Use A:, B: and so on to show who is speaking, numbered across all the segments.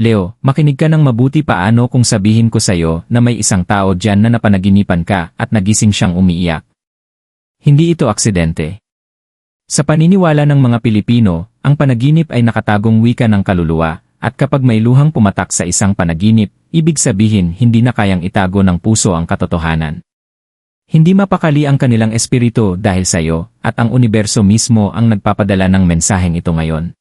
A: Leo, makinig ka ng mabuti paano kung sabihin ko sa'yo na may isang tao dyan na napanaginipan ka at nagising siyang umiiyak. Hindi ito aksidente. Sa paniniwala ng mga Pilipino, ang panaginip ay nakatagong wika ng kaluluwa, at kapag may luhang pumatak sa isang panaginip, ibig sabihin hindi na kayang itago ng puso ang katotohanan. Hindi mapakali ang kanilang espiritu dahil sa iyo, at ang universo mismo ang nagpapadala ng mensaheng ito ngayon.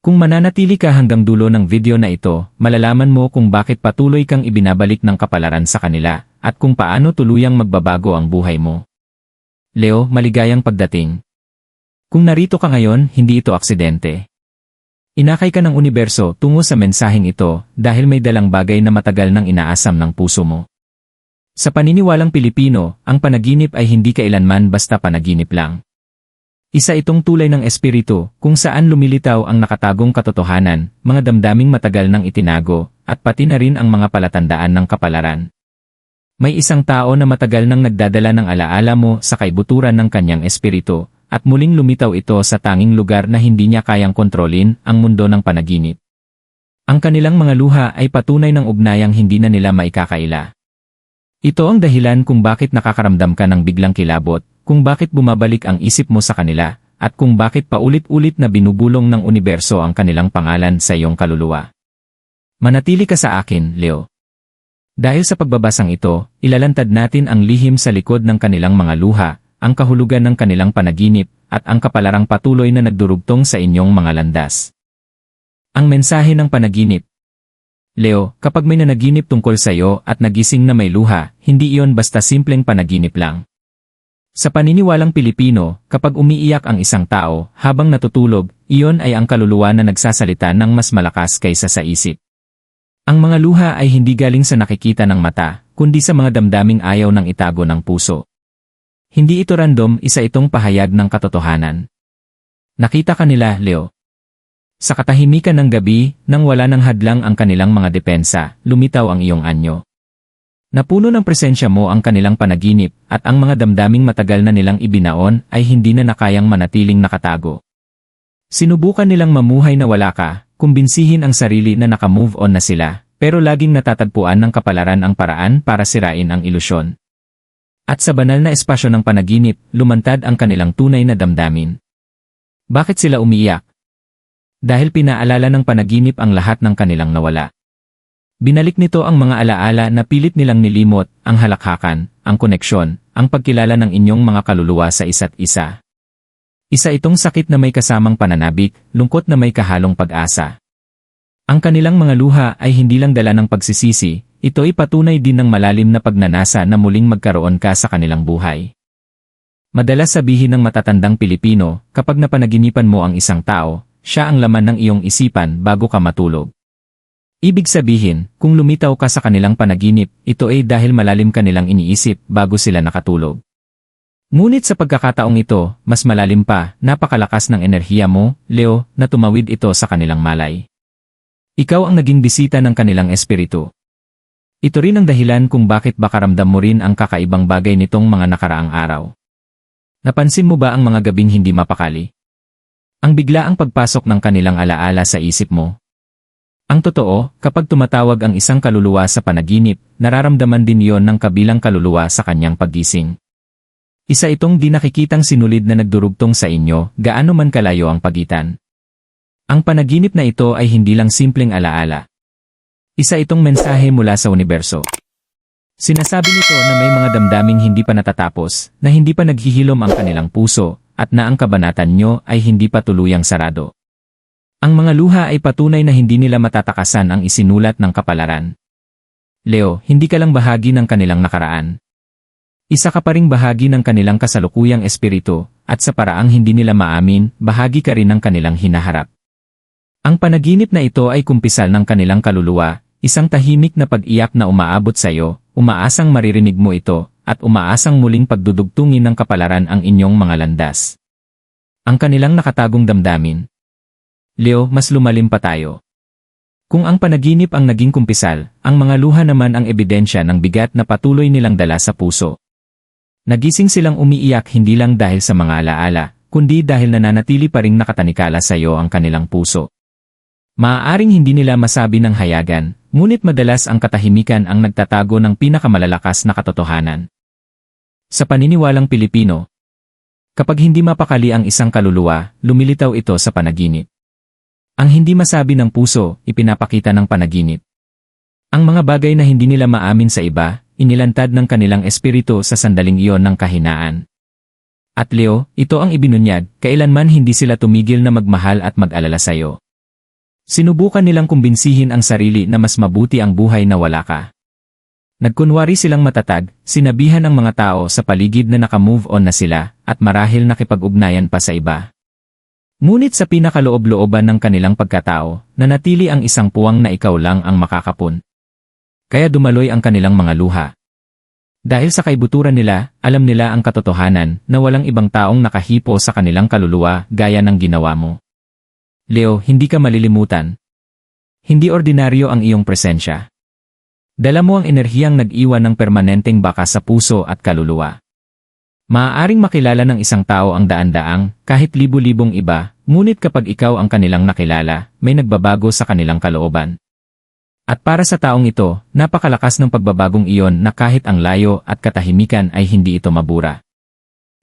A: Kung mananatili ka hanggang dulo ng video na ito, malalaman mo kung bakit patuloy kang ibinabalik ng kapalaran sa kanila, at kung paano tuluyang magbabago ang buhay mo. Leo, maligayang pagdating. Kung narito ka ngayon, hindi ito aksidente. Inakay ka ng universo tungo sa mensaheng ito dahil may dalang bagay na matagal nang inaasam ng puso mo. Sa paniniwalang Pilipino, ang panaginip ay hindi kailanman basta panaginip lang. Isa itong tulay ng espiritu kung saan lumilitaw ang nakatagong katotohanan, mga damdaming matagal nang itinago, at pati na rin ang mga palatandaan ng kapalaran. May isang tao na matagal nang nagdadala ng alaala mo sa kaibuturan ng kanyang espiritu, at muling lumitaw ito sa tanging lugar na hindi niya kayang kontrolin, ang mundo ng panaginip. Ang kanilang mga luha ay patunay ng ugnayang hindi na nila maikakaila. Ito ang dahilan kung bakit nakakaramdam ka ng biglang kilabot, kung bakit bumabalik ang isip mo sa kanila, at kung bakit paulit-ulit na binubulong ng universo ang kanilang pangalan sa iyong kaluluwa. Manatili ka sa akin, Leo. Dahil sa pagbabasang ito, ilalantad natin ang lihim sa likod ng kanilang mga luha, ang kahulugan ng kanilang panaginip, at ang kapalarang patuloy na nagdurugtong sa inyong mga landas. Ang mensahe ng panaginip Leo, kapag may nanaginip tungkol sa iyo at nagising na may luha, hindi iyon basta simpleng panaginip lang. Sa paniniwalang Pilipino, kapag umiiyak ang isang tao habang natutulog, iyon ay ang kaluluwa na nagsasalita ng mas malakas kaysa sa isip. Ang mga luha ay hindi galing sa nakikita ng mata, kundi sa mga damdaming ayaw ng itago ng puso. Hindi ito random, isa itong pahayag ng katotohanan. Nakita ka nila, Leo. Sa katahimikan ng gabi, nang wala ng hadlang ang kanilang mga depensa, lumitaw ang iyong anyo. Napuno ng presensya mo ang kanilang panaginip at ang mga damdaming matagal na nilang ibinaon ay hindi na nakayang manatiling nakatago. Sinubukan nilang mamuhay na wala ka, kumbinsihin ang sarili na nakamove on na sila, pero laging natatagpuan ng kapalaran ang paraan para sirain ang ilusyon. At sa banal na espasyo ng panaginip, lumantad ang kanilang tunay na damdamin. Bakit sila umiiyak? Dahil pinaalala ng panaginip ang lahat ng kanilang nawala. Binalik nito ang mga alaala na pilit nilang nilimot, ang halakhakan, ang koneksyon, ang pagkilala ng inyong mga kaluluwa sa isa't isa. Isa itong sakit na may kasamang pananabik, lungkot na may kahalong pag-asa. Ang kanilang mga luha ay hindi lang dala ng pagsisisi, ito ay patunay din ng malalim na pagnanasa na muling magkaroon ka sa kanilang buhay. Madalas sabihin ng matatandang Pilipino, kapag napanaginipan mo ang isang tao, siya ang laman ng iyong isipan bago ka matulog. Ibig sabihin, kung lumitaw ka sa kanilang panaginip, ito ay dahil malalim ka nilang iniisip bago sila nakatulog. Ngunit sa pagkakataong ito, mas malalim pa, napakalakas ng enerhiya mo, Leo, na tumawid ito sa kanilang malay. Ikaw ang naging bisita ng kanilang espiritu. Ito rin ang dahilan kung bakit baka ramdam mo rin ang kakaibang bagay nitong mga nakaraang araw. Napansin mo ba ang mga gabing hindi mapakali? Ang biglaang pagpasok ng kanilang alaala sa isip mo, ang totoo, kapag tumatawag ang isang kaluluwa sa panaginip, nararamdaman din yon ng kabilang kaluluwa sa kanyang paggising. Isa itong di nakikitang sinulid na nagdurugtong sa inyo, gaano man kalayo ang pagitan. Ang panaginip na ito ay hindi lang simpleng alaala. Isa itong mensahe mula sa universo. Sinasabi nito na may mga damdaming hindi pa natatapos, na hindi pa naghihilom ang kanilang puso, at na ang kabanatan nyo ay hindi pa tuluyang sarado. Ang mga luha ay patunay na hindi nila matatakasan ang isinulat ng kapalaran. Leo, hindi ka lang bahagi ng kanilang nakaraan. Isa ka pa ring bahagi ng kanilang kasalukuyang espiritu, at sa paraang hindi nila maamin, bahagi ka rin ng kanilang hinaharap. Ang panaginip na ito ay kumpisal ng kanilang kaluluwa, isang tahimik na pag-iyak na umaabot sa iyo, umaasang maririnig mo ito, at umaasang muling pagdudugtungin ng kapalaran ang inyong mga landas. Ang kanilang nakatagong damdamin, Leo, mas lumalim pa tayo. Kung ang panaginip ang naging kumpisal, ang mga luha naman ang ebidensya ng bigat na patuloy nilang dala sa puso. Nagising silang umiiyak hindi lang dahil sa mga alaala, kundi dahil nananatili pa ring nakatanikala sa iyo ang kanilang puso. Maaaring hindi nila masabi ng hayagan, ngunit madalas ang katahimikan ang nagtatago ng pinakamalalakas na katotohanan. Sa paniniwalang Pilipino, kapag hindi mapakali ang isang kaluluwa, lumilitaw ito sa panaginip. Ang hindi masabi ng puso, ipinapakita ng panaginip. Ang mga bagay na hindi nila maamin sa iba, inilantad ng kanilang espiritu sa sandaling iyon ng kahinaan. At Leo, ito ang ibinunyag, kailanman hindi sila tumigil na magmahal at mag-alala sa'yo. Sinubukan nilang kumbinsihin ang sarili na mas mabuti ang buhay na wala ka. Nagkunwari silang matatag, sinabihan ang mga tao sa paligid na nakamove on na sila, at marahil nakipag-ugnayan pa sa iba. Ngunit sa pinakaloob-looban ng kanilang pagkatao, nanatili ang isang puwang na ikaw lang ang makakapun. Kaya dumaloy ang kanilang mga luha. Dahil sa kaibuturan nila, alam nila ang katotohanan na walang ibang taong nakahipo sa kanilang kaluluwa gaya ng ginawa mo. Leo, hindi ka malilimutan. Hindi ordinaryo ang iyong presensya. Dala mo ang enerhiyang nag-iwan ng permanenteng baka sa puso at kaluluwa. Maaaring makilala ng isang tao ang daan-daang, kahit libu-libong iba, ngunit kapag ikaw ang kanilang nakilala, may nagbabago sa kanilang kalooban. At para sa taong ito, napakalakas ng pagbabagong iyon na kahit ang layo at katahimikan ay hindi ito mabura.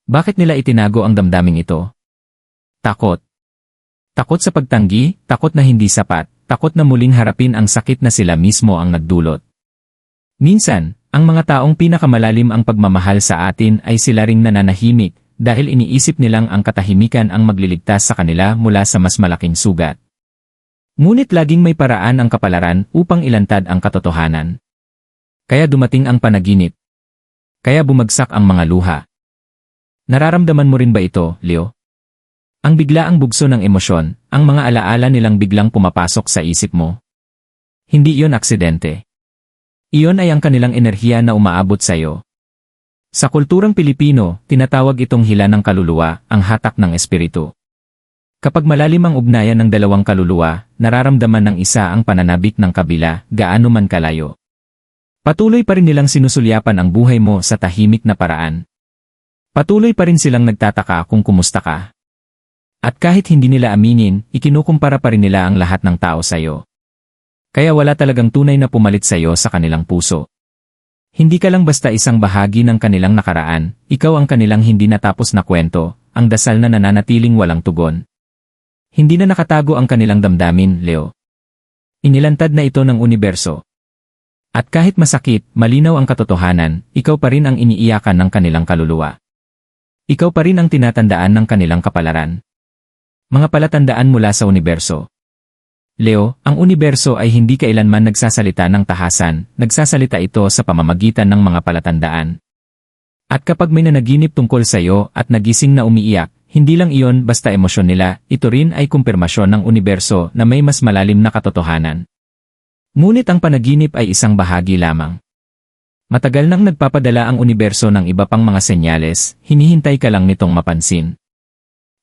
A: Bakit nila itinago ang damdaming ito? Takot. Takot sa pagtanggi, takot na hindi sapat, takot na muling harapin ang sakit na sila mismo ang nagdulot. Minsan, ang mga taong pinakamalalim ang pagmamahal sa atin ay sila ring nananahimik dahil iniisip nilang ang katahimikan ang magliligtas sa kanila mula sa mas malaking sugat. Ngunit laging may paraan ang kapalaran upang ilantad ang katotohanan. Kaya dumating ang panaginip. Kaya bumagsak ang mga luha. Nararamdaman mo rin ba ito, Leo? Ang biglaang bugso ng emosyon, ang mga alaala nilang biglang pumapasok sa isip mo. Hindi iyon aksidente. Iyon ay ang kanilang enerhiya na umaabot sa iyo. Sa kulturang Pilipino, tinatawag itong hila ng kaluluwa, ang hatak ng espiritu. Kapag malalim ang ugnayan ng dalawang kaluluwa, nararamdaman ng isa ang pananabik ng kabila, gaano man kalayo. Patuloy pa rin nilang sinusulyapan ang buhay mo sa tahimik na paraan. Patuloy pa rin silang nagtataka kung kumusta ka. At kahit hindi nila aminin, ikinukumpara pa rin nila ang lahat ng tao sa iyo. Kaya wala talagang tunay na pumalit sa iyo sa kanilang puso. Hindi ka lang basta isang bahagi ng kanilang nakaraan, ikaw ang kanilang hindi natapos na kwento, ang dasal na nananatiling walang tugon. Hindi na nakatago ang kanilang damdamin, Leo. Inilantad na ito ng universo. At kahit masakit, malinaw ang katotohanan, ikaw pa rin ang iniiyakan ng kanilang kaluluwa. Ikaw pa rin ang tinatandaan ng kanilang kapalaran. Mga palatandaan mula sa universo. Leo, ang universo ay hindi kailanman nagsasalita ng tahasan, nagsasalita ito sa pamamagitan ng mga palatandaan. At kapag may nanaginip tungkol sa iyo at nagising na umiiyak, hindi lang iyon basta emosyon nila, ito rin ay kumpirmasyon ng universo na may mas malalim na katotohanan. Ngunit ang panaginip ay isang bahagi lamang. Matagal nang nagpapadala ang universo ng iba pang mga senyales, hinihintay ka lang nitong mapansin.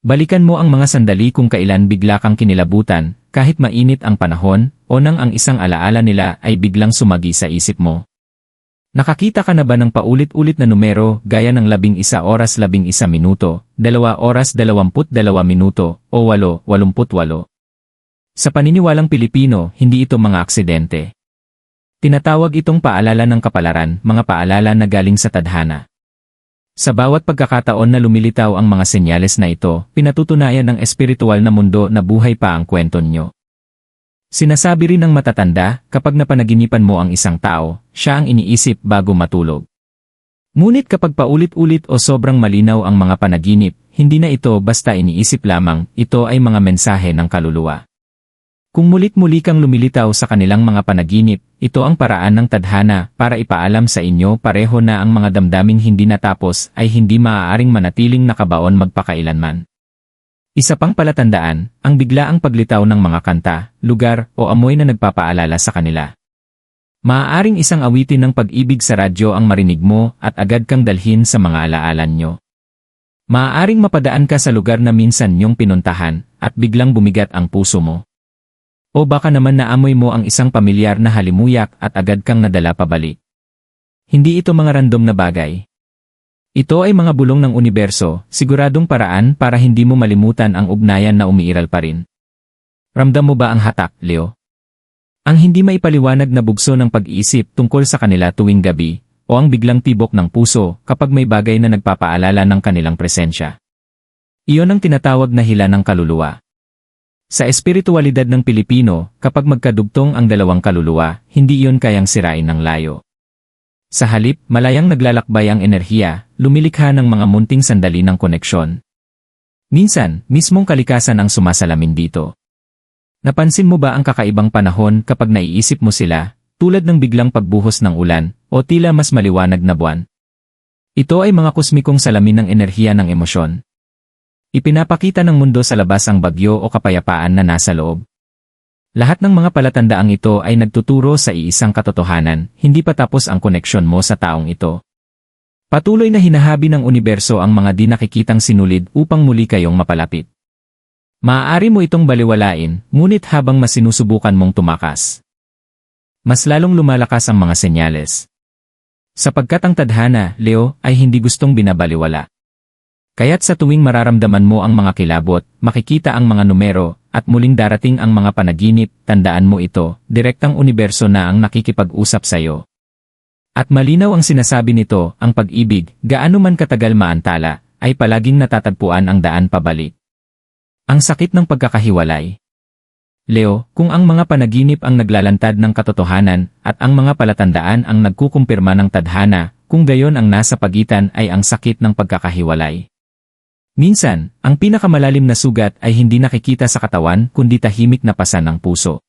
A: Balikan mo ang mga sandali kung kailan bigla kang kinilabutan, kahit mainit ang panahon, o nang ang isang alaala nila ay biglang sumagi sa isip mo. Nakakita ka na ba ng paulit-ulit na numero gaya ng labing isa oras labing isa minuto, dalawa oras dalawamput dalawa minuto, o walo, walumput walo? Sa paniniwalang Pilipino, hindi ito mga aksidente. Tinatawag itong paalala ng kapalaran, mga paalala na galing sa tadhana. Sa bawat pagkakataon na lumilitaw ang mga senyales na ito, pinatutunayan ng espiritual na mundo na buhay pa ang kwento nyo. Sinasabi rin ng matatanda, kapag napanaginipan mo ang isang tao, siya ang iniisip bago matulog. Ngunit kapag paulit-ulit o sobrang malinaw ang mga panaginip, hindi na ito basta iniisip lamang, ito ay mga mensahe ng kaluluwa. Kung mulit-muli kang lumilitaw sa kanilang mga panaginip, ito ang paraan ng tadhana para ipaalam sa inyo pareho na ang mga damdaming hindi natapos ay hindi maaaring manatiling nakabaon magpakailanman. Isa pang palatandaan, ang biglaang paglitaw ng mga kanta, lugar o amoy na nagpapaalala sa kanila. Maaaring isang awitin ng pag-ibig sa radyo ang marinig mo at agad kang dalhin sa mga alaalan nyo. Maaaring mapadaan ka sa lugar na minsan nyong pinuntahan at biglang bumigat ang puso mo. O baka naman naamoy mo ang isang pamilyar na halimuyak at agad kang nadala pabalik. Hindi ito mga random na bagay. Ito ay mga bulong ng universo, siguradong paraan para hindi mo malimutan ang ugnayan na umiiral pa rin. Ramdam mo ba ang hatak, Leo? Ang hindi maipaliwanag na bugso ng pag-iisip tungkol sa kanila tuwing gabi, o ang biglang tibok ng puso kapag may bagay na nagpapaalala ng kanilang presensya. Iyon ang tinatawag na hila ng kaluluwa. Sa espiritualidad ng Pilipino, kapag magkadugtong ang dalawang kaluluwa, hindi iyon kayang sirain ng layo. Sa halip, malayang naglalakbay ang enerhiya, lumilikha ng mga munting sandali ng koneksyon. Minsan, mismong kalikasan ang sumasalamin dito. Napansin mo ba ang kakaibang panahon kapag naiisip mo sila, tulad ng biglang pagbuhos ng ulan, o tila mas maliwanag na buwan? Ito ay mga kusmikong salamin ng enerhiya ng emosyon. Ipinapakita ng mundo sa labas ang bagyo o kapayapaan na nasa loob. Lahat ng mga palatandaang ito ay nagtuturo sa iisang katotohanan, hindi pa tapos ang koneksyon mo sa taong ito. Patuloy na hinahabi ng universo ang mga di nakikitang sinulid upang muli kayong mapalapit. Maaari mo itong baliwalain, ngunit habang mas sinusubukan mong tumakas. Mas lalong lumalakas ang mga senyales. Sapagkat ang tadhana, Leo, ay hindi gustong binabaliwala. Kaya't sa tuwing mararamdaman mo ang mga kilabot, makikita ang mga numero, at muling darating ang mga panaginip, tandaan mo ito, direktang universo na ang nakikipag-usap sa iyo. At malinaw ang sinasabi nito, ang pag-ibig, gaano man katagal maantala, ay palaging natatagpuan ang daan pabalik. Ang sakit ng pagkakahiwalay. Leo, kung ang mga panaginip ang naglalantad ng katotohanan, at ang mga palatandaan ang nagkukumpirma ng tadhana, kung gayon ang nasa pagitan ay ang sakit ng pagkakahiwalay. Minsan, ang pinakamalalim na sugat ay hindi nakikita sa katawan kundi tahimik na pasan ng puso.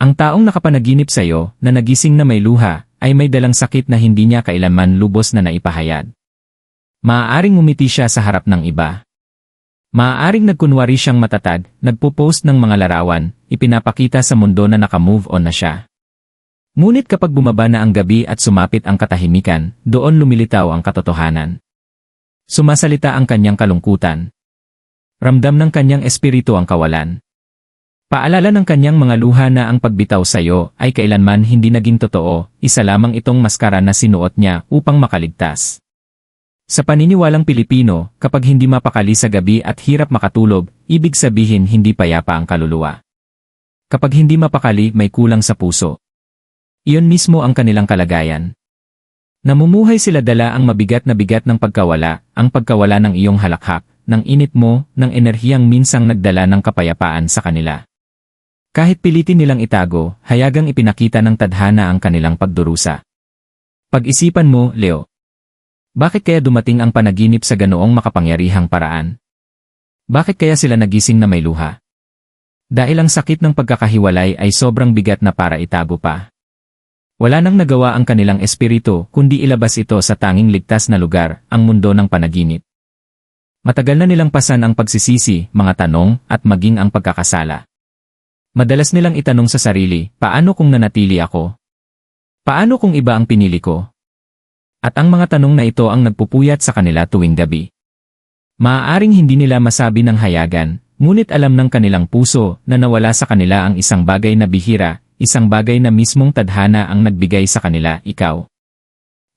A: Ang taong nakapanaginip sa iyo na nagising na may luha ay may dalang sakit na hindi niya kailanman lubos na naipahayag. Maaaring umiti siya sa harap ng iba. Maaaring nagkunwari siyang matatag, nagpo-post ng mga larawan, ipinapakita sa mundo na naka-move on na siya. Ngunit kapag bumaba na ang gabi at sumapit ang katahimikan, doon lumilitaw ang katotohanan. Sumasalita ang kanyang kalungkutan. Ramdam ng kanyang espiritu ang kawalan. Paalala ng kanyang mga luha na ang pagbitaw sa iyo ay kailanman hindi naging totoo, isa lamang itong maskara na sinuot niya upang makaligtas. Sa paniniwalang Pilipino, kapag hindi mapakali sa gabi at hirap makatulog, ibig sabihin hindi payapa ang kaluluwa. Kapag hindi mapakali may kulang sa puso. Iyon mismo ang kanilang kalagayan. Namumuhay sila dala ang mabigat na bigat ng pagkawala, ang pagkawala ng iyong halakhak, ng init mo, ng enerhiyang minsang nagdala ng kapayapaan sa kanila. Kahit pilitin nilang itago, hayagang ipinakita ng tadhana ang kanilang pagdurusa. Pag-isipan mo, Leo. Bakit kaya dumating ang panaginip sa ganoong makapangyarihang paraan? Bakit kaya sila nagising na may luha? Dahil ang sakit ng pagkakahiwalay ay sobrang bigat na para itago pa. Wala nang nagawa ang kanilang espiritu kundi ilabas ito sa tanging ligtas na lugar, ang mundo ng panaginip. Matagal na nilang pasan ang pagsisisi, mga tanong, at maging ang pagkakasala. Madalas nilang itanong sa sarili, paano kung nanatili ako? Paano kung iba ang pinili ko? At ang mga tanong na ito ang nagpupuyat sa kanila tuwing gabi. Maaaring hindi nila masabi ng hayagan, ngunit alam ng kanilang puso na nawala sa kanila ang isang bagay na bihira, isang bagay na mismong tadhana ang nagbigay sa kanila, ikaw.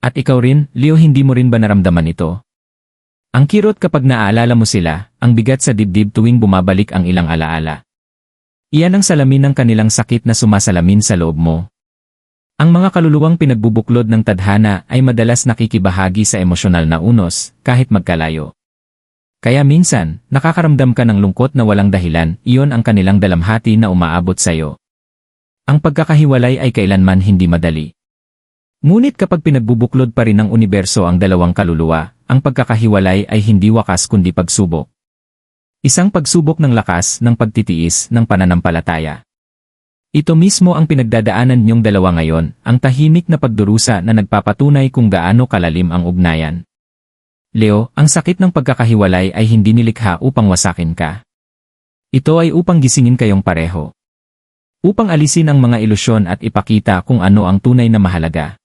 A: At ikaw rin, Leo hindi mo rin ba naramdaman ito? Ang kirot kapag naaalala mo sila, ang bigat sa dibdib tuwing bumabalik ang ilang alaala. Iyan ang salamin ng kanilang sakit na sumasalamin sa loob mo. Ang mga kaluluwang pinagbubuklod ng tadhana ay madalas nakikibahagi sa emosyonal na unos, kahit magkalayo. Kaya minsan, nakakaramdam ka ng lungkot na walang dahilan, iyon ang kanilang dalamhati na umaabot sa iyo. Ang pagkakahiwalay ay kailanman hindi madali. Ngunit kapag pinagbubuklod pa rin ng universo ang dalawang kaluluwa, ang pagkakahiwalay ay hindi wakas kundi pagsubok. Isang pagsubok ng lakas, ng pagtitiis, ng pananampalataya. Ito mismo ang pinagdadaanan niyong dalawa ngayon, ang tahimik na pagdurusa na nagpapatunay kung gaano kalalim ang ugnayan. Leo, ang sakit ng pagkakahiwalay ay hindi nilikha upang wasakin ka. Ito ay upang gisingin kayong pareho upang alisin ang mga ilusyon at ipakita kung ano ang tunay na mahalaga.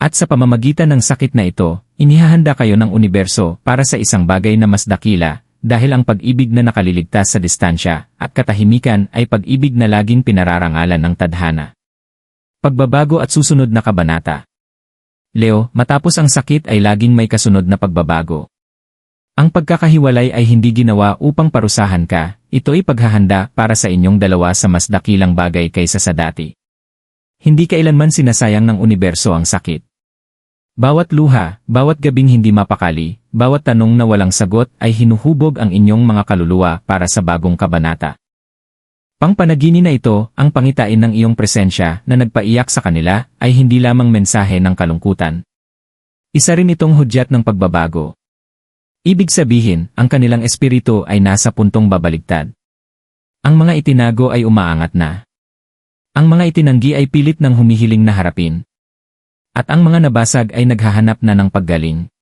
A: At sa pamamagitan ng sakit na ito, inihahanda kayo ng universo para sa isang bagay na mas dakila, dahil ang pag-ibig na nakaliligtas sa distansya at katahimikan ay pag-ibig na laging pinararangalan ng tadhana. Pagbabago at susunod na kabanata. Leo, matapos ang sakit ay laging may kasunod na pagbabago. Ang pagkakahiwalay ay hindi ginawa upang parusahan ka, ito'y paghahanda para sa inyong dalawa sa mas dakilang bagay kaysa sa dati. Hindi kailanman sinasayang ng universo ang sakit. Bawat luha, bawat gabing hindi mapakali, bawat tanong na walang sagot ay hinuhubog ang inyong mga kaluluwa para sa bagong kabanata. Pangpanagini na ito, ang pangitain ng iyong presensya na nagpaiyak sa kanila ay hindi lamang mensahe ng kalungkutan. Isa rin itong hudyat ng pagbabago. Ibig sabihin, ang kanilang espiritu ay nasa puntong babaligtad. Ang mga itinago ay umaangat na. Ang mga itinanggi ay pilit ng humihiling na harapin. At ang mga nabasag ay naghahanap na ng paggaling.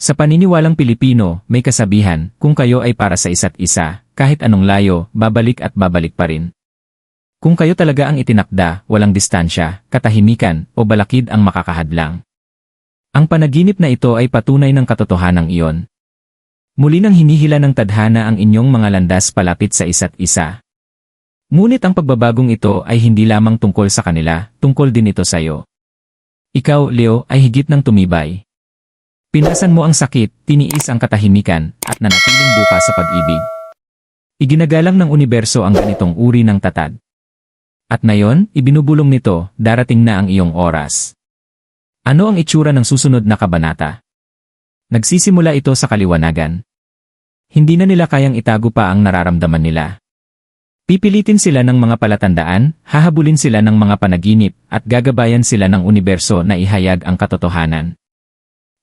A: Sa paniniwalang Pilipino, may kasabihan, kung kayo ay para sa isa't isa, kahit anong layo, babalik at babalik pa rin. Kung kayo talaga ang itinakda, walang distansya, katahimikan, o balakid ang makakahadlang. Ang panaginip na ito ay patunay ng katotohanang iyon. Muli nang hinihila ng tadhana ang inyong mga landas palapit sa isa't isa. Ngunit ang pagbabagong ito ay hindi lamang tungkol sa kanila, tungkol din ito sa iyo. Ikaw, Leo, ay higit ng tumibay. Pinasan mo ang sakit, tiniis ang katahimikan, at nanatiling bukas sa pag-ibig. Iginagalang ng universo ang ganitong uri ng tatad. At ngayon, ibinubulong nito, darating na ang iyong oras. Ano ang itsura ng susunod na kabanata? Nagsisimula ito sa kaliwanagan. Hindi na nila kayang itago pa ang nararamdaman nila. Pipilitin sila ng mga palatandaan, hahabulin sila ng mga panaginip, at gagabayan sila ng universo na ihayag ang katotohanan.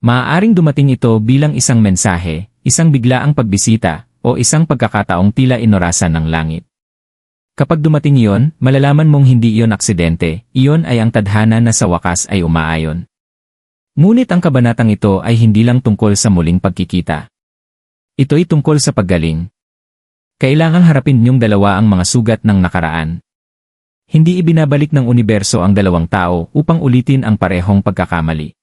A: Maaaring dumating ito bilang isang mensahe, isang biglaang pagbisita, o isang pagkakataong tila inorasan ng langit. Kapag dumating iyon, malalaman mong hindi iyon aksidente, iyon ay ang tadhana na sa wakas ay umaayon. Ngunit ang kabanatang ito ay hindi lang tungkol sa muling pagkikita. Ito'y tungkol sa paggaling, kailangang harapin niyong dalawa ang mga sugat ng nakaraan. Hindi ibinabalik ng universo ang dalawang tao upang ulitin ang parehong pagkakamali.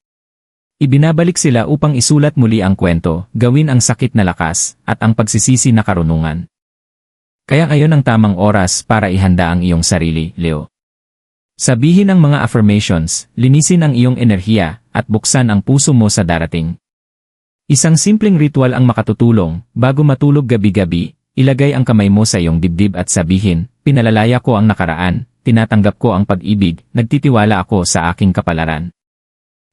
A: Ibinabalik sila upang isulat muli ang kwento, gawin ang sakit na lakas, at ang pagsisisi na karunungan. Kaya ngayon ang tamang oras para ihanda ang iyong sarili, Leo. Sabihin ang mga affirmations, linisin ang iyong enerhiya, at buksan ang puso mo sa darating. Isang simpleng ritual ang makatutulong, bago matulog gabi-gabi, Ilagay ang kamay mo sa iyong dibdib at sabihin, pinalalaya ko ang nakaraan, tinatanggap ko ang pag-ibig, nagtitiwala ako sa aking kapalaran.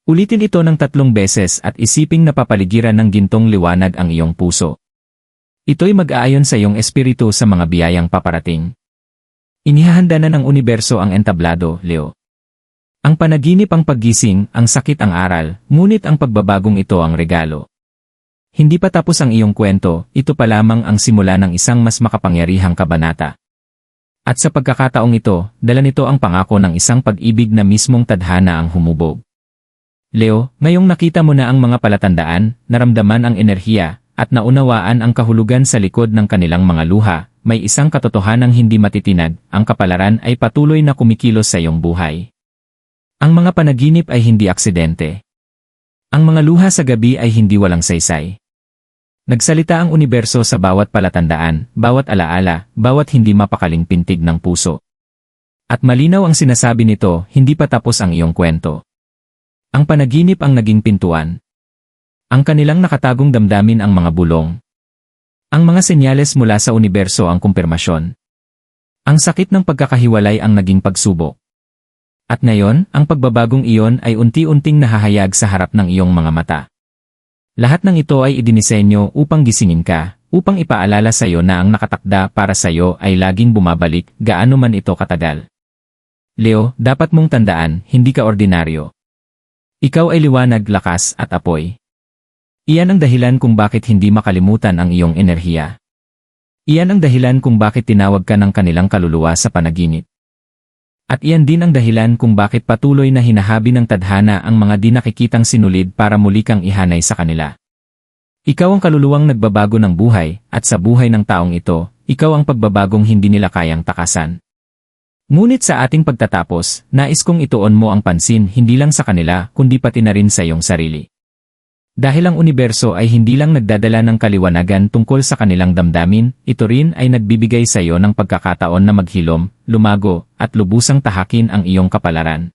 A: Ulitin ito ng tatlong beses at isiping napapaligiran ng gintong liwanag ang iyong puso. Ito'y mag-aayon sa iyong espiritu sa mga biyayang paparating. Inihahanda na ng universo ang entablado, Leo. Ang panaginip ang paggising, ang sakit ang aral, ngunit ang pagbabagong ito ang regalo. Hindi pa tapos ang iyong kwento, ito pa lamang ang simula ng isang mas makapangyarihang kabanata. At sa pagkakataong ito, dala nito ang pangako ng isang pag-ibig na mismong tadhana ang humubog. Leo, ngayong nakita mo na ang mga palatandaan, naramdaman ang enerhiya, at naunawaan ang kahulugan sa likod ng kanilang mga luha, may isang katotohanang hindi matitinag, ang kapalaran ay patuloy na kumikilos sa iyong buhay. Ang mga panaginip ay hindi aksidente. Ang mga luha sa gabi ay hindi walang saysay. Nagsalita ang universo sa bawat palatandaan, bawat alaala, bawat hindi mapakaling pintig ng puso. At malinaw ang sinasabi nito, hindi pa tapos ang iyong kwento. Ang panaginip ang naging pintuan. Ang kanilang nakatagong damdamin ang mga bulong. Ang mga senyales mula sa universo ang kumpirmasyon. Ang sakit ng pagkakahiwalay ang naging pagsubok. At ngayon, ang pagbabagong iyon ay unti-unting nahahayag sa harap ng iyong mga mata. Lahat ng ito ay idinisenyo upang gisingin ka, upang ipaalala sa iyo na ang nakatakda para sa iyo ay laging bumabalik, gaano man ito katagal. Leo, dapat mong tandaan, hindi ka ordinaryo. Ikaw ay liwanag, lakas, at apoy. Iyan ang dahilan kung bakit hindi makalimutan ang iyong enerhiya. Iyan ang dahilan kung bakit tinawag ka ng kanilang kaluluwa sa panaginip. At iyan din ang dahilan kung bakit patuloy na hinahabi ng tadhana ang mga di nakikitang sinulid para muli kang ihanay sa kanila. Ikaw ang kaluluwang nagbabago ng buhay, at sa buhay ng taong ito, ikaw ang pagbabagong hindi nila kayang takasan. Ngunit sa ating pagtatapos, nais kong ituon mo ang pansin hindi lang sa kanila, kundi pati na rin sa iyong sarili. Dahil ang universo ay hindi lang nagdadala ng kaliwanagan tungkol sa kanilang damdamin, ito rin ay nagbibigay sa iyo ng pagkakataon na maghilom, lumago, at lubusang tahakin ang iyong kapalaran.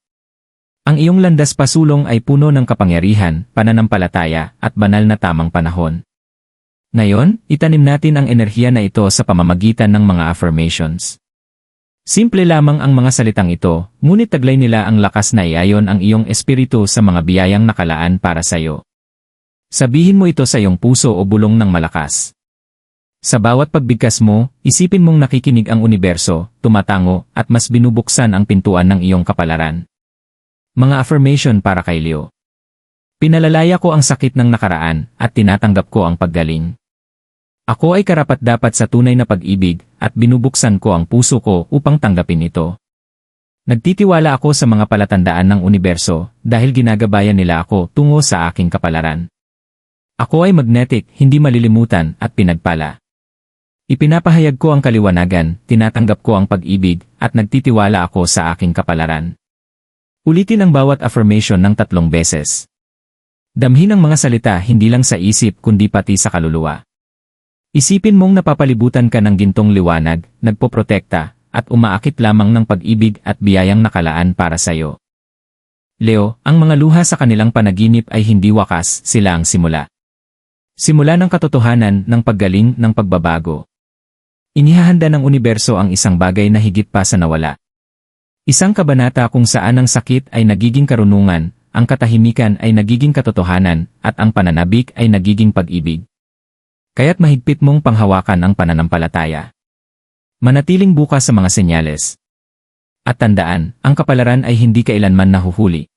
A: Ang iyong landas pasulong ay puno ng kapangyarihan, pananampalataya, at banal na tamang panahon. Ngayon, itanim natin ang enerhiya na ito sa pamamagitan ng mga affirmations. Simple lamang ang mga salitang ito, ngunit taglay nila ang lakas na iayon ang iyong espiritu sa mga biyayang nakalaan para sa iyo. Sabihin mo ito sa iyong puso o bulong ng malakas. Sa bawat pagbigkas mo, isipin mong nakikinig ang universo, tumatango, at mas binubuksan ang pintuan ng iyong kapalaran. Mga affirmation para kay Leo. Pinalalaya ko ang sakit ng nakaraan at tinatanggap ko ang paggaling. Ako ay karapat-dapat sa tunay na pag-ibig at binubuksan ko ang puso ko upang tanggapin ito. Nagtitiwala ako sa mga palatandaan ng universo dahil ginagabayan nila ako tungo sa aking kapalaran. Ako ay magnetic, hindi malilimutan at pinagpala. Ipinapahayag ko ang kaliwanagan, tinatanggap ko ang pag-ibig, at nagtitiwala ako sa aking kapalaran. Ulitin ang bawat affirmation ng tatlong beses. Damhin ang mga salita hindi lang sa isip kundi pati sa kaluluwa. Isipin mong napapalibutan ka ng gintong liwanag, nagpoprotekta, at umaakit lamang ng pag-ibig at biyayang nakalaan para sa iyo. Leo, ang mga luha sa kanilang panaginip ay hindi wakas, sila ang simula. Simula ng katotohanan ng paggaling ng pagbabago. Inihahanda ng universo ang isang bagay na higit pa sa nawala. Isang kabanata kung saan ang sakit ay nagiging karunungan, ang katahimikan ay nagiging katotohanan, at ang pananabik ay nagiging pag-ibig. Kaya't mahigpit mong panghawakan ang pananampalataya. Manatiling bukas sa mga senyales. At tandaan, ang kapalaran ay hindi kailanman nahuhuli.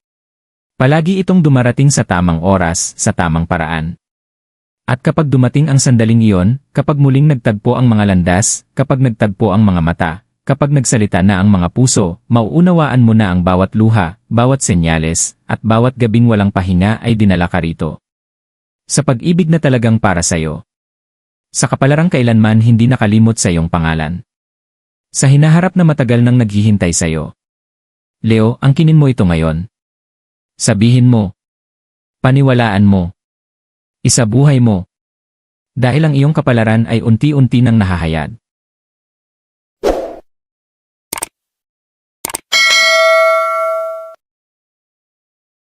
A: Palagi itong dumarating sa tamang oras, sa tamang paraan. At kapag dumating ang sandaling iyon, kapag muling nagtagpo ang mga landas, kapag nagtagpo ang mga mata, kapag nagsalita na ang mga puso, mauunawaan mo na ang bawat luha, bawat senyales, at bawat gabing walang pahinga ay dinala ka rito. Sa pag-ibig na talagang para sa'yo. Sa kapalarang kailanman hindi nakalimot sa iyong pangalan. Sa hinaharap na matagal nang naghihintay sa iyo. Leo, angkinin mo ito ngayon. Sabihin mo. Paniwalaan mo. Isabuhay mo. Dahil ang iyong kapalaran ay unti-unti nang nahahayag.